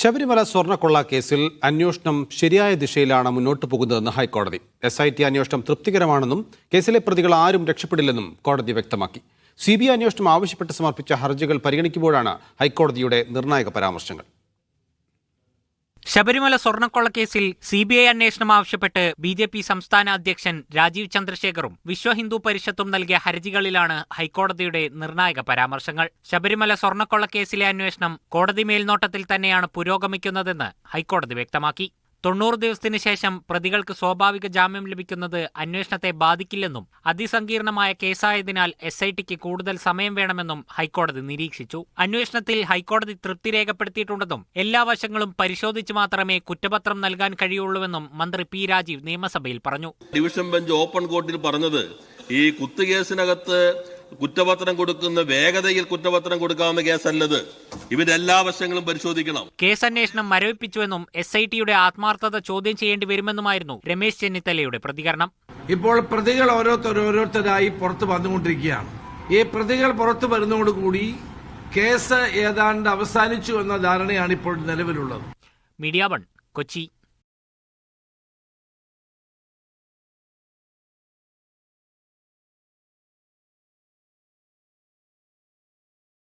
ശബരിമല സ്വർണക്കൊള്ള കേസിൽ അന്വേഷണം ശരിയായ ദിശയിലാണ് മുന്നോട്ട് പോകുന്നതെന്ന് ഹൈക്കോടതി. എസ് ഐ ടി അന്വേഷണം തൃപ്തികരമാണെന്നും കേസിലെ പ്രതികൾ ആരും രക്ഷപ്പെടില്ലെന്നും കോടതി വ്യക്തമാക്കി. സി ബി ഐ അന്വേഷണം ആവശ്യപ്പെട്ട് സമർപ്പിച്ച ഹർജികൾ പരിഗണിക്കുമ്പോഴാണ് ഹൈക്കോടതിയുടെ നിർണായക പരാമർശങ്ങൾ. ശബരിമല സ്വർണക്കൊള്ളക്കേസിൽ സി ബി ഐ അന്വേഷണം ആവശ്യപ്പെട്ട് ബി ജെ പി സംസ്ഥാന അധ്യക്ഷൻ രാജീവ് ചന്ദ്രശേഖറും വിശ്വ ഹിന്ദു പരിഷത്തും നൽകിയ ഹർജികളിലാണ് ഹൈക്കോടതിയുടെ നിർണായക പരാമർശങ്ങൾ. ശബരിമല സ്വർണക്കൊള്ളക്കേസിലെ അന്വേഷണം കോടതി മേൽനോട്ടത്തിൽ തന്നെയാണ് പുരോഗമിക്കുന്നതെന്ന് ഹൈക്കോടതി വ്യക്തമാക്കി. തൊണ്ണൂറ് ദിവസത്തിന് ശേഷം പ്രതികൾക്ക് സ്വാഭാവിക ജാമ്യം ലഭിക്കുന്നത് അന്വേഷണത്തെ ബാധിക്കില്ലെന്നും അതിസങ്കീർണമായ കേസായതിനാൽ എസ് ഐ ടിക്ക് കൂടുതൽ സമയം വേണമെന്നും ഹൈക്കോടതി നിരീക്ഷിച്ചു. അന്വേഷണത്തിൽ ഹൈക്കോടതി തൃപ്തി രേഖപ്പെടുത്തിയിട്ടുണ്ടെന്നും എല്ലാ വശങ്ങളും പരിശോധിച്ച് മാത്രമേ കുറ്റപത്രം നൽകാൻ കഴിയുള്ളൂവെന്നും മന്ത്രി പി രാജീവ് നിയമസഭയിൽ പറഞ്ഞു. ഡിവിഷൻ ബെഞ്ച് ഓപ്പൺ കോർട്ടിൽ പറഞ്ഞത് ഈ കുത്തുകേസിനകത്ത് കുറ്റപത്രം കൊടുക്കുന്ന വേഗതയിൽ കുറ്റപത്രം കൊടുക്കാവുന്ന കേസല്ലത്. ഇതിന്റെ എല്ലാ വശങ്ങളും പരിശോധിക്കണം. കേസ് അന്വേഷണം മരവിപ്പിച്ചുവെന്നും എസ് ഐ ടിയുടെ ആത്മാർത്ഥത ചോദ്യം ചെയ്യേണ്ടി വരുമെന്നുമായിരുന്നു രമേശ് ചെന്നിത്തലയുടെ പ്രതികരണം. ഇപ്പോൾ പ്രതികൾ ഓരോരുത്തർ ഓരോരുത്തരായി പുറത്ത് വന്നുകൊണ്ടിരിക്കുകയാണ്. ഈ പ്രതികൾ പുറത്തു വരുന്നതോടുകൂടി കേസ് ഏതാണ്ട് അവസാനിച്ചു എന്ന ധാരണയാണ് ഇപ്പോൾ നിലവിലുള്ളത്. Media one Kochi.